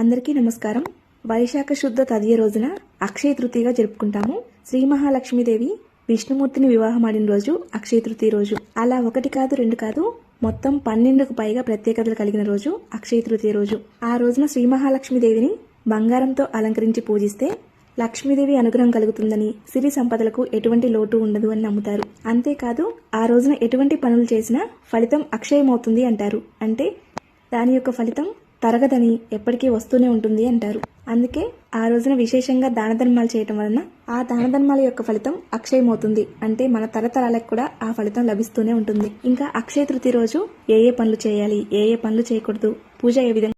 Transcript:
అందరికీ నమస్కారం. వైశాఖ శుద్ధ తదియ రోజున అక్షయ తృతీయగా జరుపుకుంటాము. శ్రీ మహాలక్ష్మీదేవి విష్ణుమూర్తిని వివాహమాడిన రోజు అక్షయ తృతీయ రోజు. అలా ఒకటి కాదు రెండు కాదు మొత్తం పన్నెండుకు పైగా ప్రత్యేకతలు కలిగిన రోజు అక్షయ తృతీయ రోజు. ఆ రోజున శ్రీ మహాలక్ష్మీదేవిని బంగారంతో అలంకరించి పూజిస్తే లక్ష్మీదేవి అనుగ్రహం కలుగుతుందని సిరి సంపదలకు ఎటువంటి లోటు ఉండదు అని నమ్ముతారు. అంతేకాదు ఆ రోజున ఎటువంటి పనులు చేసినా ఫలితం అక్షయమవుతుంది అంటారు. అంటే దాని యొక్క ఫలితం తరగదని ఎప్పటికీ వస్తూనే ఉంటుంది అంటారు. అందుకే ఆ రోజున విశేషంగా దాన ధర్మాలు చేయటం వలన ఆ దాన ధర్మాల యొక్క ఫలితం అక్షయమవుతుంది. అంటే మన తరతరాలకు కూడా ఆ ఫలితం లభిస్తూనే ఉంటుంది. ఇంకా అక్షయ తృతీయ రోజు ఏ ఏ పనులు చేయాలి? ఏ ఏ పనులు చేయకూడదు? పూజ ఏ విధంగా